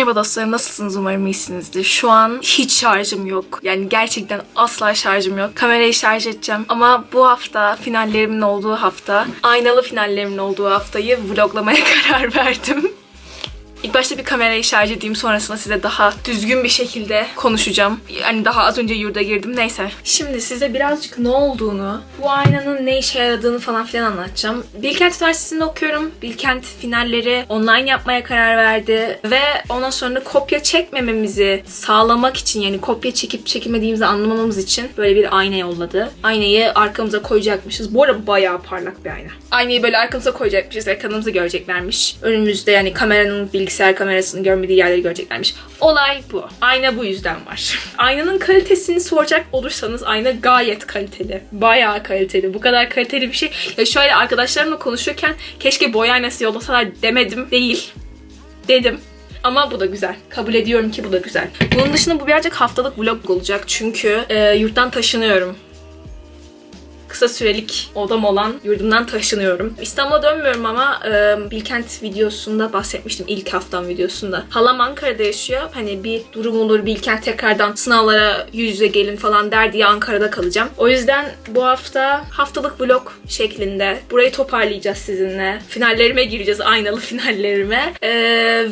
Merhaba dostlarım nasılsınız umarım iyisinizdir. Şu an hiç şarjım yok. Yani gerçekten asla şarjım yok. Kamerayı şarj edeceğim ama bu hafta finallerimin olduğu hafta, aynalı finallerimin olduğu haftayı vloglamaya karar verdim. İlk başta bir kamerayı şarj edeyim sonrasında size daha düzgün bir şekilde konuşacağım. Yani daha az önce yurda girdim neyse. Şimdi size birazcık ne olduğunu, bu aynanın ne işe yaradığını falan filan anlatacağım. Bilkent Üniversitesi'nde okuyorum. Bilkent finalleri online yapmaya karar verdi ve ondan sonra kopya çekmememizi sağlamak için yani kopya çekip çekemediğimizi anlamamamız için böyle bir ayna yolladı. Aynayı arkamıza koyacakmışız. Bu arada bayağı parlak bir ayna. Aynayı böyle arkamıza koyacakmışız. Ekranımızı göreceklermiş. Önümüzde yani kameranın bilgisayar kamerasının görmediği yerleri göreceklermiş. Olay bu. Ayna bu yüzden var. Aynanın kalitesini soracak olursanız ayna gayet kaliteli. Bayağı kaliteli. Bu kadar kaliteli bir şey. Ya şöyle arkadaşlarımla konuşurken keşke boy aynası yollasalar demedim. Değil. Dedim. Ama bu da güzel. Kabul ediyorum ki bu da güzel. Bunun dışında bu birazcık haftalık vlog olacak. Çünkü e, yurttan taşınıyorum kısa sürelik odam olan yurdumdan taşınıyorum. İstanbul'a dönmüyorum ama e, Bilkent videosunda bahsetmiştim ilk haftam videosunda. Halam Ankara'da yaşıyor. Hani bir durum olur Bilkent tekrardan sınavlara yüz yüze gelin falan der diye Ankara'da kalacağım. O yüzden bu hafta haftalık vlog şeklinde burayı toparlayacağız sizinle. Finallerime gireceğiz. Aynalı finallerime. E,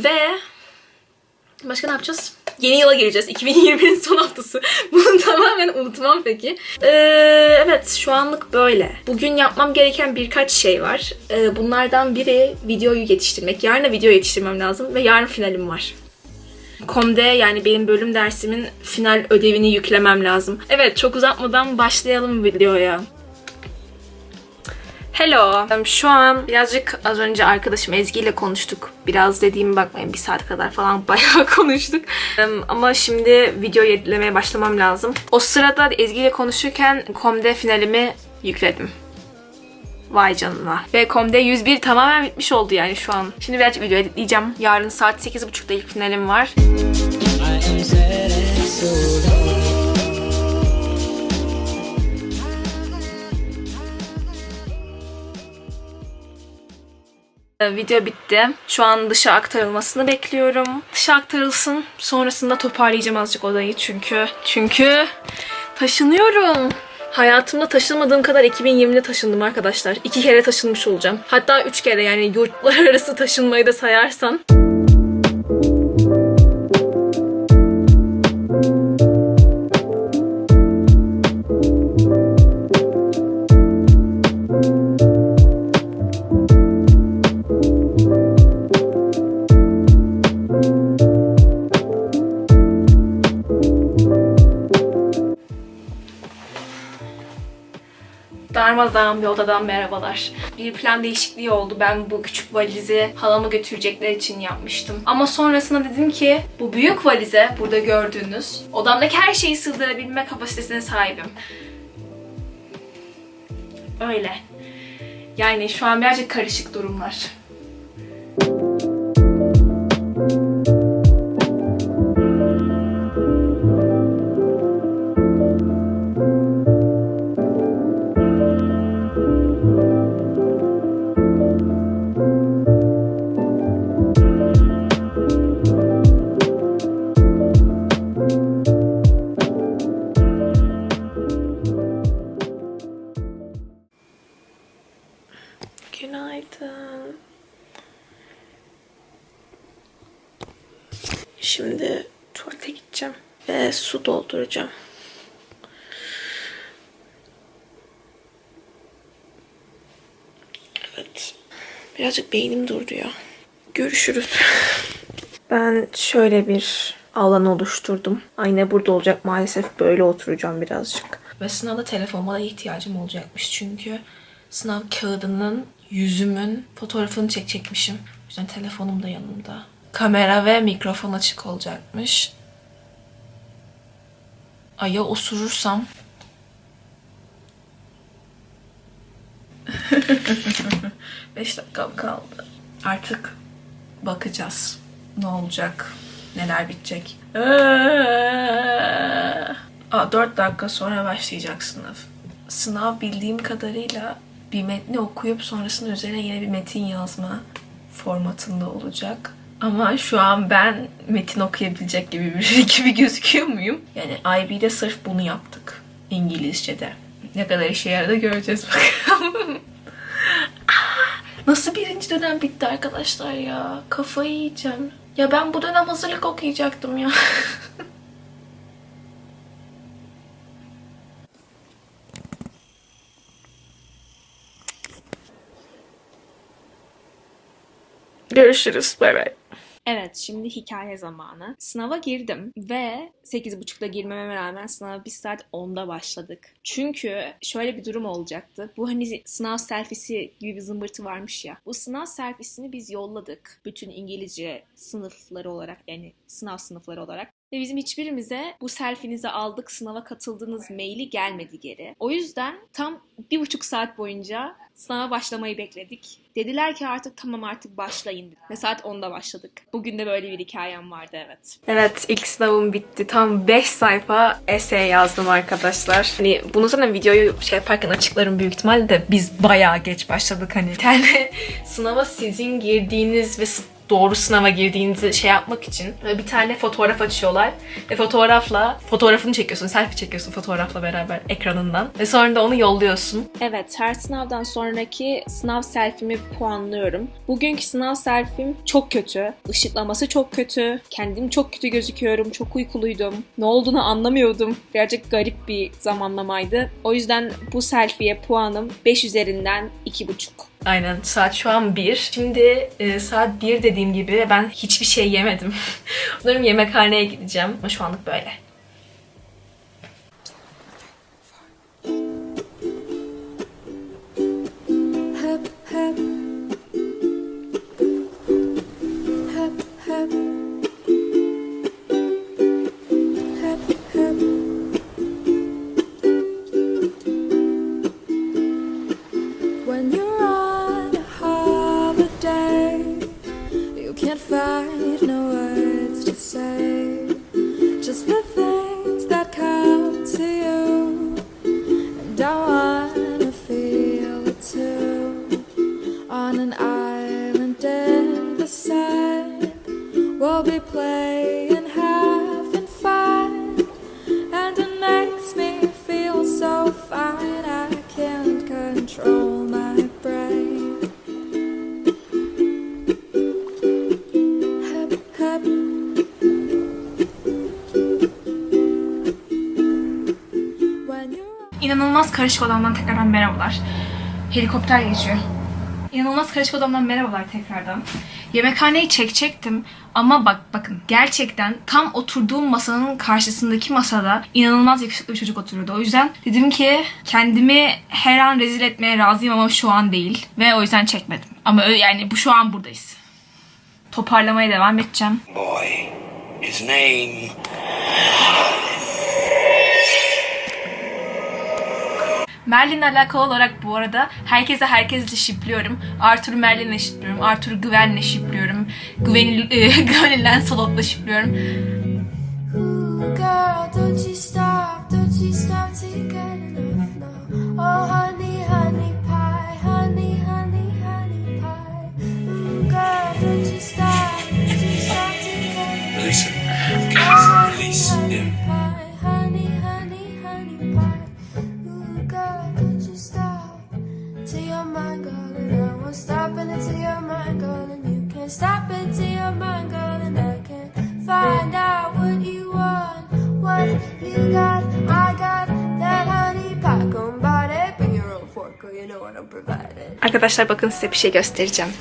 ve Başka ne yapacağız? Yeni yıla gireceğiz. 2020'nin son haftası. Bunu tamamen unutmam peki. Ee, evet şu anlık böyle. Bugün yapmam gereken birkaç şey var. Ee, bunlardan biri videoyu yetiştirmek. Yarın da video yetiştirmem lazım ve yarın finalim var. Kom'de yani benim bölüm dersimin final ödevini yüklemem lazım. Evet çok uzatmadan başlayalım videoya. Hello. Şu an birazcık az önce arkadaşım Ezgi ile konuştuk. Biraz dediğime bakmayın bir saat kadar falan bayağı konuştuk. Ama şimdi video edilemeye başlamam lazım. O sırada Ezgi ile konuşurken Kom'de finalimi yükledim. Vay canına. Ve Kom'de 101 tamamen bitmiş oldu yani şu an. Şimdi birazcık video editleyeceğim. Yarın saat 8.30'da ilk finalim var. Video bitti. Şu an dışa aktarılmasını bekliyorum. Dışa aktarılsın. Sonrasında toparlayacağım azıcık odayı çünkü. Çünkü taşınıyorum. Hayatımda taşınmadığım kadar 2020'de taşındım arkadaşlar. İki kere taşınmış olacağım. Hatta üç kere yani yurtlar arası taşınmayı da sayarsan. Darmadağın bir odadan merhabalar. Bir plan değişikliği oldu. Ben bu küçük valizi halamı götürecekler için yapmıştım. Ama sonrasında dedim ki bu büyük valize burada gördüğünüz odamdaki her şeyi sığdırabilme kapasitesine sahibim. Öyle. Yani şu an birazcık karışık durumlar. Beynim durdu ya. Görüşürüz. Ben şöyle bir alan oluşturdum. Ayna burada olacak maalesef. Böyle oturacağım birazcık. Ve sınavda telefonuma da ihtiyacım olacakmış çünkü sınav kağıdının yüzümün fotoğrafını çekecekmişim. O yüzden telefonum da yanımda. Kamera ve mikrofon açık olacakmış. Aya osurursam 5 dakikam kaldı. Artık bakacağız. Ne olacak? Neler bitecek? Aa, 4 dakika sonra başlayacak sınav. Sınav bildiğim kadarıyla bir metni okuyup sonrasında üzerine yine bir metin yazma formatında olacak. Ama şu an ben metin okuyabilecek gibi biri gibi gözüküyor muyum? Yani IB'de sırf bunu yaptık. İngilizce'de. Ne kadar işe yaradı göreceğiz bakalım. Nasıl birinci dönem bitti arkadaşlar ya? Kafayı yiyeceğim. Ya ben bu dönem hazırlık okuyacaktım ya. Görüşürüz. Bay bay. Evet, şimdi hikaye zamanı. Sınava girdim ve 8.30'da girmeme rağmen sınava bir saat 10'da başladık. Çünkü şöyle bir durum olacaktı. Bu hani sınav selfisi gibi bir zımbırtı varmış ya. Bu sınav selfisini biz yolladık. Bütün İngilizce sınıfları olarak yani sınav sınıfları olarak. Ve bizim hiçbirimize bu selfinizi aldık, sınava katıldığınız maili gelmedi geri. O yüzden tam bir buçuk saat boyunca sınava başlamayı bekledik. Dediler ki artık tamam artık başlayın. Ve saat 10'da başladık. Bugün de böyle bir hikayem vardı evet. Evet ilk sınavım bitti. Tam 5 sayfa essay yazdım arkadaşlar. Hani bunu zaten videoyu şey yaparken açıklarım büyük ihtimalle de biz bayağı geç başladık hani. Tane sınava sizin girdiğiniz ve doğru sınava girdiğinizi şey yapmak için böyle bir tane fotoğraf açıyorlar ve fotoğrafla fotoğrafını çekiyorsun, selfie çekiyorsun fotoğrafla beraber ekranından ve sonra da onu yolluyorsun. Evet, her sınavdan sonraki sınav selfimi puanlıyorum. Bugünkü sınav selfim çok kötü. Işıklaması çok kötü. Kendim çok kötü gözüküyorum. Çok uykuluydum. Ne olduğunu anlamıyordum. Birazcık garip bir zamanlamaydı. O yüzden bu selfie'ye puanım 5 üzerinden 2,5. Aynen saat şu an 1. Şimdi e, saat 1 dediğim gibi ben hiçbir şey yemedim. Sanırım yemekhaneye gideceğim ama şu anlık böyle. We'll be playing, having fun. And it makes me feel so fine, I can't control my brain. Hep, hep. When İnanılmaz karışık odamdan tekrardan merhabalar. Helikopter geçiyor. İnanılmaz karışık odamdan merhabalar tekrardan. Yemekhaneyi çekecektim ama bak bakın gerçekten tam oturduğum masanın karşısındaki masada inanılmaz yakışıklı bir çocuk oturuyordu. O yüzden dedim ki kendimi her an rezil etmeye razıyım ama şu an değil. Ve o yüzden çekmedim. Ama yani bu şu an buradayız. Toparlamaya devam edeceğim. boy. His name Merlin'le alakalı olarak bu arada herkese herkesle şipliyorum. Arthur'u Merlin'le şipliyorum. Arthur'u Gwen'le şipliyorum. Gwen'i e, Gwen'i Lancelot'la şipliyorum. Oh, honey Arkadaşlar bakın size bir şey göstereceğim.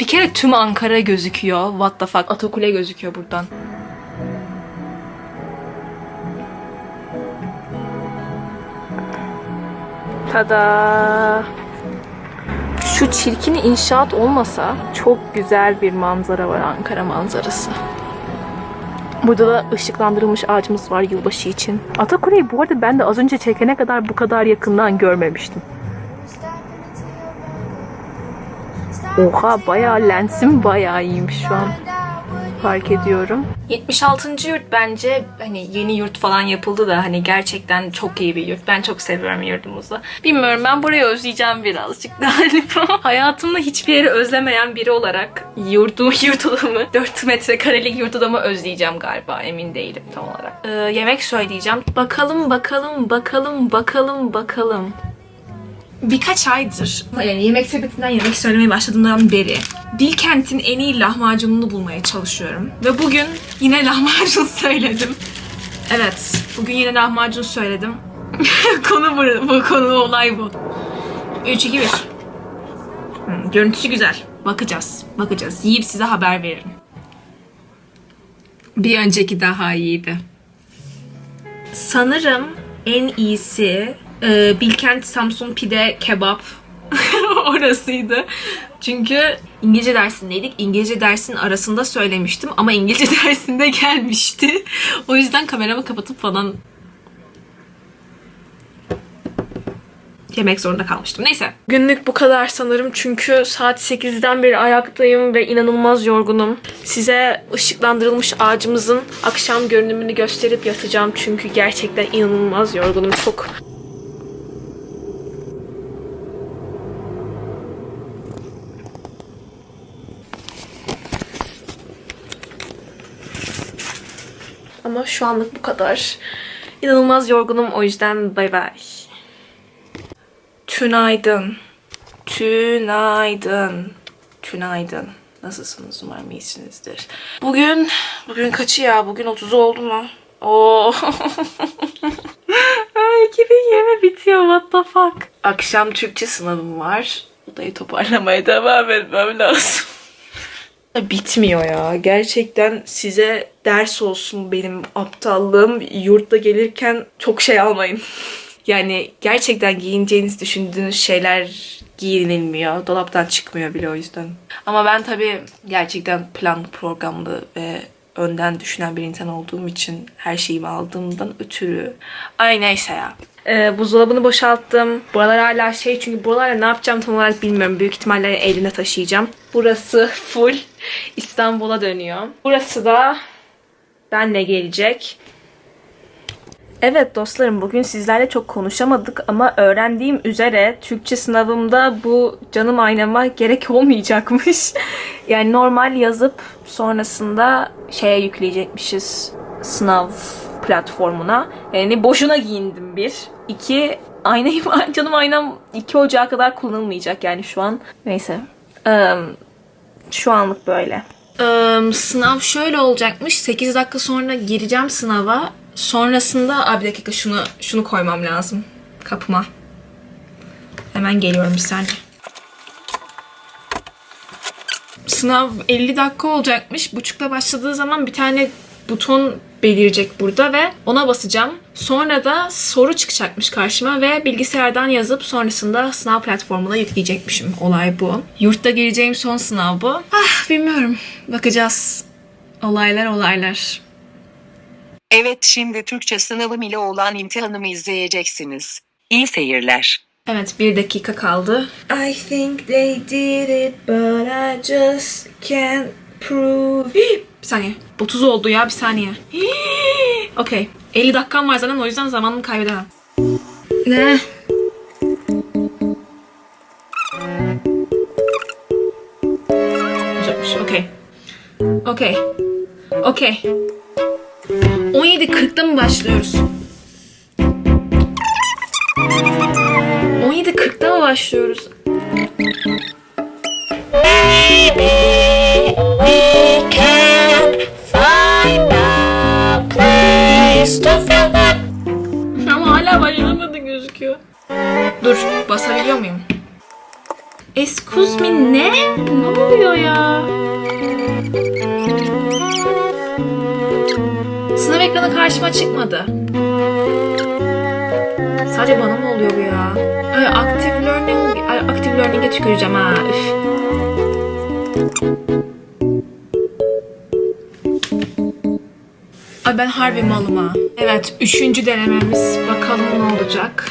Bir kere tüm Ankara gözüküyor. What the fuck? Atakule gözüküyor buradan. Tada! Şu çirkin inşaat olmasa çok güzel bir manzara var Ankara manzarası. Burada da ışıklandırılmış ağacımız var yılbaşı için. Atakule'yi bu arada ben de az önce çekene kadar bu kadar yakından görmemiştim. Oha bayağı lensim bayağı iyiymiş şu an. Fark ediyorum. 76. yurt bence hani yeni yurt falan yapıldı da hani gerçekten çok iyi bir yurt. Ben çok seviyorum yurdumuzu. Bilmiyorum ben burayı özleyeceğim birazcık galiba. Hayatımda hiçbir yeri özlemeyen biri olarak yurdumu, yurt odamı, 4 metrekarelik yurt odamı özleyeceğim galiba. Emin değilim tam olarak. Ee, yemek söyleyeceğim. Bakalım bakalım bakalım bakalım bakalım. Birkaç aydır yani yemek sepetinden yemek söylemeye başladığımdan beri Bilkent'in en iyi lahmacununu bulmaya çalışıyorum. Ve bugün yine lahmacun söyledim. Evet, bugün yine lahmacun söyledim. konu bu, bu konu olay bu. 3 2 1. Hmm, görüntüsü güzel. Bakacağız. Bakacağız. Yiyip size haber veririm. Bir önceki daha iyiydi. Sanırım en iyisi e, Bilkent Samsun Pide Kebap orasıydı. Çünkü İngilizce dersindeydik. İngilizce dersin arasında söylemiştim ama İngilizce dersinde gelmişti. o yüzden kameramı kapatıp falan yemek zorunda kalmıştım. Neyse. Günlük bu kadar sanırım çünkü saat 8'den beri ayaktayım ve inanılmaz yorgunum. Size ışıklandırılmış ağacımızın akşam görünümünü gösterip yatacağım çünkü gerçekten inanılmaz yorgunum. Çok Ama şu anlık bu kadar. İnanılmaz yorgunum o yüzden bay bay. Tünaydın. Tünaydın. Tünaydın. Nasılsınız? Umarım iyisinizdir. Bugün, bugün kaçı ya? Bugün 30 oldu mu? Oo. Ay, 2020 bitiyor. What the fuck? Akşam Türkçe sınavım var. Odayı toparlamaya devam etmem lazım. Bitmiyor ya. Gerçekten size ders olsun benim aptallığım. Yurtta gelirken çok şey almayın. Yani gerçekten giyineceğiniz düşündüğünüz şeyler giyinilmiyor. Dolaptan çıkmıyor bile o yüzden. Ama ben tabii gerçekten planlı programlı ve önden düşünen bir insan olduğum için her şeyimi aldığımdan ötürü. Ay neyse ya. Ee, buzdolabını boşalttım. Buralar hala şey çünkü buralarla ne yapacağım tam olarak bilmiyorum. Büyük ihtimalle eline taşıyacağım. Burası full İstanbul'a dönüyor. Burası da benle gelecek. Evet dostlarım bugün sizlerle çok konuşamadık ama öğrendiğim üzere Türkçe sınavımda bu canım aynama gerek olmayacakmış. yani normal yazıp sonrasında şeye yükleyecekmişiz sınav platformuna. Yani boşuna giyindim bir. İki aynayım, canım aynam 2 Ocağı kadar kullanılmayacak yani şu an. Neyse. Eee, şu anlık böyle. sınav şöyle olacakmış. 8 dakika sonra gireceğim sınava. Sonrasında abi dakika şunu şunu koymam lazım kapıma. Hemen geliyorum bir saniye. Sınav 50 dakika olacakmış. Buçukta başladığı zaman bir tane buton belirecek burada ve ona basacağım. Sonra da soru çıkacakmış karşıma ve bilgisayardan yazıp sonrasında sınav platformuna yükleyecekmişim. Olay bu. Yurtta gireceğim son sınav bu. Ah bilmiyorum. Bakacağız. Olaylar olaylar. Evet şimdi Türkçe sınavım ile olan imtihanımı izleyeceksiniz. İyi seyirler. Evet bir dakika kaldı. I think they did it but I just can't prove. Bir saniye. 30 oldu ya bir saniye. Okey. 50 dakikam var zaten o yüzden zamanımı kaybedemem. Ne? Olacakmış. Okey. Okey. Okey. 17.40'da mı başlıyoruz? 17.40'da mı başlıyoruz? Ama hala başlamadı gözüküyor. Dur, basabiliyor muyum? Excuse me, ne? Ne oluyor ya? Sınav ekranı karşıma çıkmadı. Sadece bana mı oluyor bu ya? Ay, active learning, active learning'e tüküreceğim ha. Üf. Ay ben harbi malım ha. Evet, üçüncü denememiz. Bakalım ne olacak.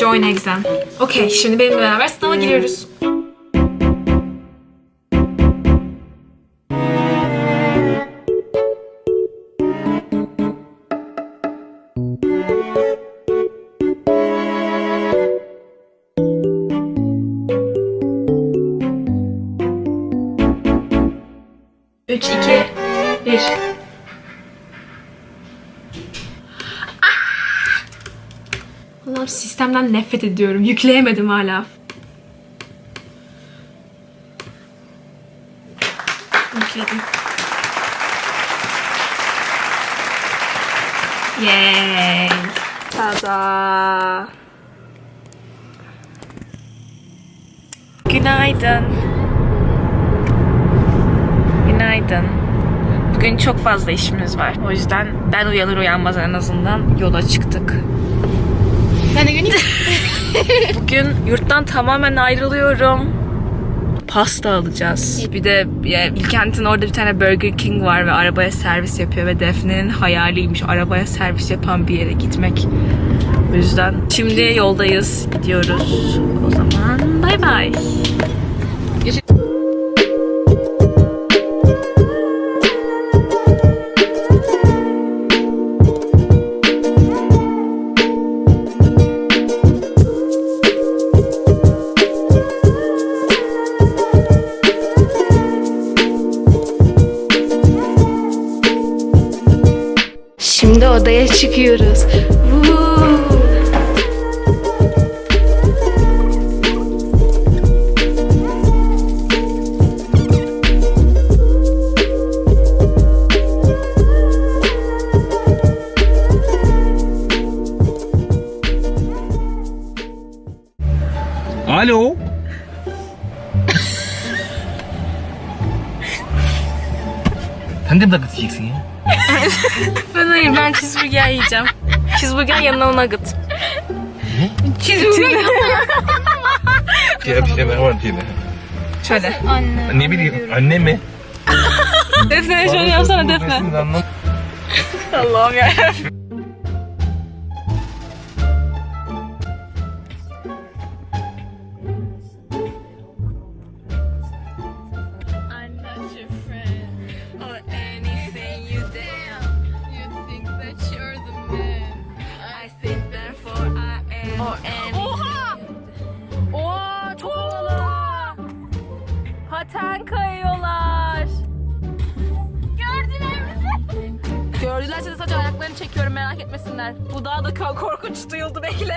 Join exam. Okey, şimdi benimle beraber sınava giriyoruz. Allah'ım sistemden nefret ediyorum. Yükleyemedim hala. Yükledim. Yay. Tada. Günaydın. Günaydın. Bugün çok fazla işimiz var. O yüzden ben uyanır uyanmaz en azından yola çıktık. Ben de göreyim. Bugün yurttan tamamen ayrılıyorum. Pasta alacağız. Bir de ya, İlkent'in orada bir tane Burger King var ve arabaya servis yapıyor ve Defne'nin hayaliymiş arabaya servis yapan bir yere gitmek. O yüzden şimdi yoldayız, gidiyoruz. O zaman bay bay. Odaya çıkıyoruz. Woo! Alo. Sen de mi dakika yiyeceksin ya? Hayır ben cheeseburger yiyeceğim. Cheeseburger yanına nugget. Cheeseburger Ya bir şey var yine. Şöyle. Ne bileyim anne mi? Defne şöyle yapsana Defne. Allah'ım ya. Oha! Oha çok havalı. Paten kayıyorlar. Gördüler bizi. Gördülerse de sadece ayaklarını çekiyorum merak etmesinler. Bu daha da ko- korkunç duyuldu bekle.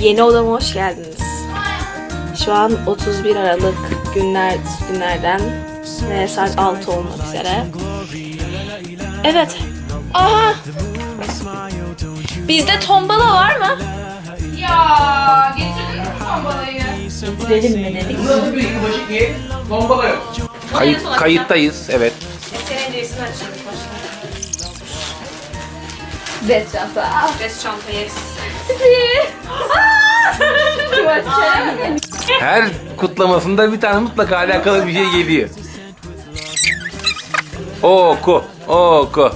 Yeni odama hoş geldiniz. Şu an 31 Aralık günler günlerden ve saat 6 olmak üzere. Evet. Aha! Bizde tombala var mı? Kayıt, kayıttayız evet. Bez çanta. Bez çanta yes. Her kutlamasında bir tane mutlaka alakalı bir şey geliyor. Oku, oku.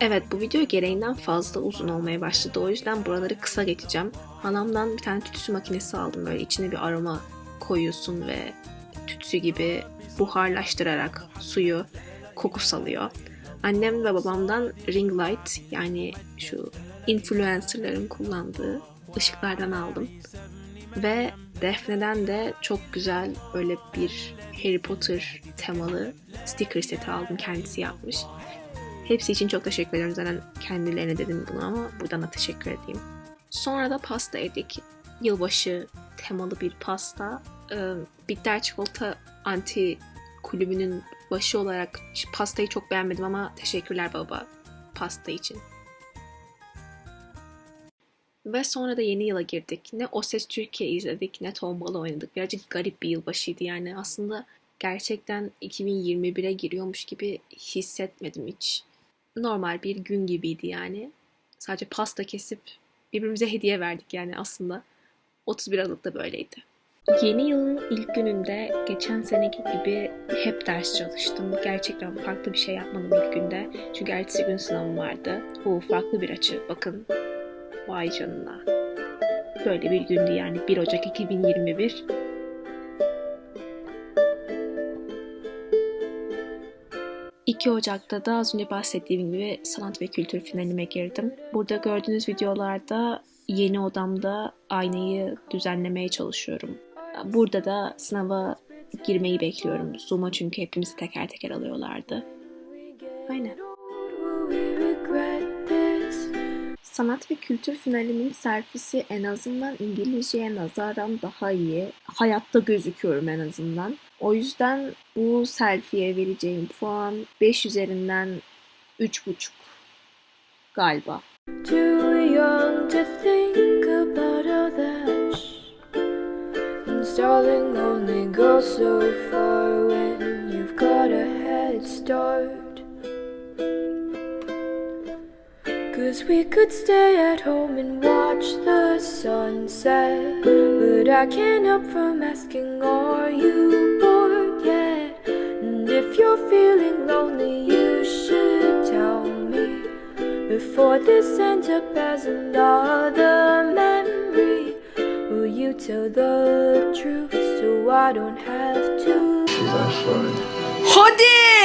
Evet bu video gereğinden fazla uzun olmaya başladı. O yüzden buraları kısa geçeceğim. Halamdan bir tane tütsü makinesi aldım. Böyle içine bir aroma koyuyorsun ve tütsü gibi buharlaştırarak suyu koku salıyor. Annem ve babamdan ring light yani şu influencerların kullandığı ışıklardan aldım. Ve Defne'den de çok güzel böyle bir Harry Potter temalı sticker seti aldım. Kendisi yapmış. Hepsi için çok teşekkür ederim. Zaten kendilerine dedim bunu ama buradan da teşekkür edeyim. Sonra da pasta yedik. Yılbaşı temalı bir pasta. Ee, Bitter Çikolata Anti kulübünün başı olarak pastayı çok beğenmedim ama teşekkürler baba pasta için. Ve sonra da yeni yıla girdik. Ne O Ses Türkiye izledik ne Tombala oynadık. Birazcık garip bir yılbaşıydı yani. Aslında gerçekten 2021'e giriyormuş gibi hissetmedim hiç. Normal bir gün gibiydi yani. Sadece pasta kesip birbirimize hediye verdik yani aslında. 31 Aralık'ta böyleydi. Yeni yılın ilk gününde geçen seneki gibi hep ders çalıştım. Gerçekten farklı bir şey yapmadım ilk günde. Çünkü ertesi gün sınavım vardı. Bu farklı bir açı. Bakın. Vay canına. Böyle bir gündü yani 1 Ocak 2021. ...2 Ocak'ta da az önce bahsettiğim gibi sanat ve kültür finalime girdim. Burada gördüğünüz videolarda yeni odamda aynayı düzenlemeye çalışıyorum. Burada da sınava girmeyi bekliyorum. Zoom'a çünkü hepimizi teker teker alıyorlardı. Aynen. Sanat ve kültür finalimin selfisi en azından İngilizceye nazaran daha iyi. Hayatta gözüküyorum en azından. O yüzden bu selfie'ye vereceğim puan 5 üzerinden 3,5 galiba. Too young to think about all that. And only go so far when you've got a head start. Cause we could stay at home and watch the sunset. But I can't help from asking, are you bored yet? And if you're feeling lonely, you should tell me. Before this ends up as another memory, will you tell the truth so I don't have to? Hadi!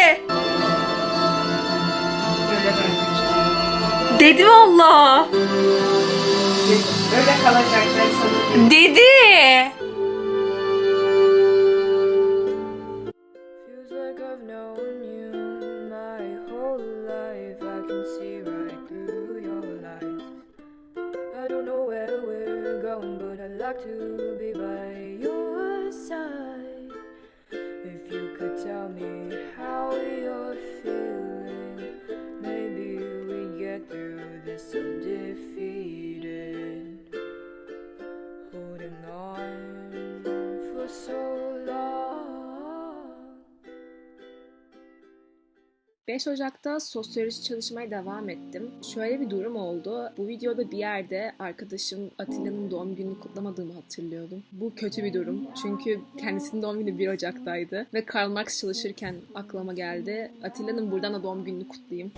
Dedi valla. Böyle kalacaklar sana. Dedi. Feels 5 Ocak'ta sosyoloji çalışmaya devam ettim. Şöyle bir durum oldu. Bu videoda bir yerde arkadaşım Atilla'nın doğum gününü kutlamadığımı hatırlıyordum. Bu kötü bir durum. Çünkü kendisinin doğum günü 1 Ocak'taydı. Ve Karl Marx çalışırken aklıma geldi. Atilla'nın buradan da doğum gününü kutlayayım.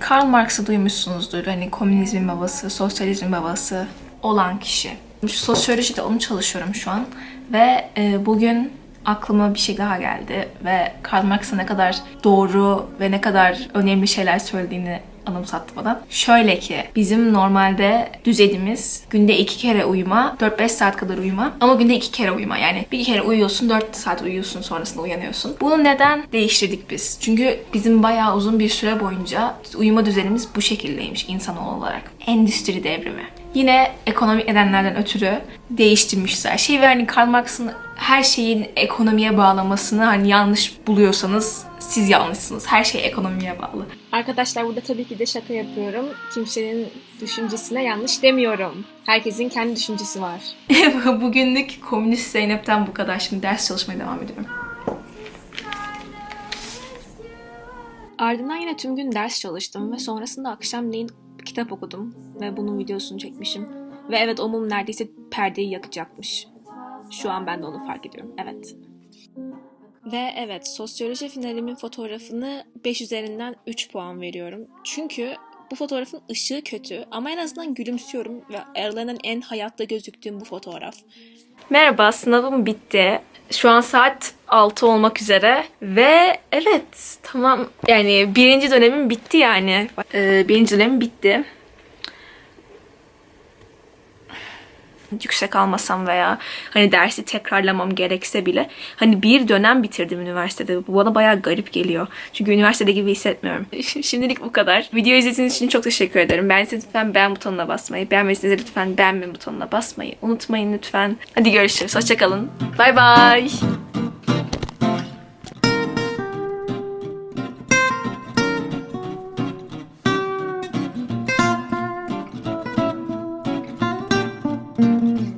Karl Marx'ı duymuşsunuzdur. Hani komünizmin babası, sosyalizmin babası olan kişi. Sosyolojide onu çalışıyorum şu an. Ve e, bugün aklıma bir şey daha geldi. Ve Karl Marx'a ne kadar doğru ve ne kadar önemli şeyler söylediğini anımsattı bana. Şöyle ki bizim normalde düzenimiz günde iki kere uyuma, 4-5 saat kadar uyuma ama günde iki kere uyuma. Yani bir kere uyuyorsun, 4 saat uyuyorsun sonrasında uyanıyorsun. Bunu neden değiştirdik biz? Çünkü bizim bayağı uzun bir süre boyunca uyuma düzenimiz bu şekildeymiş insanoğlu olarak. Endüstri devrimi. Yine ekonomik nedenlerden ötürü değiştirmişler. Şey ve Karl Marx'ın her şeyin ekonomiye bağlamasını hani yanlış buluyorsanız siz yanlışsınız. Her şey ekonomiye bağlı. Arkadaşlar burada tabii ki de şaka yapıyorum. Kimsenin düşüncesine yanlış demiyorum. Herkesin kendi düşüncesi var. Bugünlük komünist Zeynep'ten bu kadar. Şimdi ders çalışmaya devam ediyorum. Ardından yine tüm gün ders çalıştım ve sonrasında akşamleyin kitap okudum ve bunun videosunu çekmişim. Ve evet o mum neredeyse perdeyi yakacakmış. Şu an ben de onu fark ediyorum. Evet. Ve evet sosyoloji finalimin fotoğrafını 5 üzerinden 3 puan veriyorum. Çünkü bu fotoğrafın ışığı kötü ama en azından gülümsüyorum ve aralarından en hayatta gözüktüğüm bu fotoğraf. Merhaba, sınavım bitti. Şu an saat 6 olmak üzere ve evet tamam yani birinci dönemim bitti yani. Ee, birinci dönemim bitti. Yüksek almasam veya hani dersi tekrarlamam gerekse bile hani bir dönem bitirdim üniversitede. Bu bana bayağı garip geliyor. Çünkü üniversitede gibi hissetmiyorum. Şimdilik bu kadar. Video izlediğiniz için çok teşekkür ederim. Beğendiyseniz lütfen beğen butonuna basmayı, beğenmediyseniz lütfen beğenme butonuna basmayı unutmayın lütfen. Hadi görüşürüz. Hoşçakalın. Bay bay.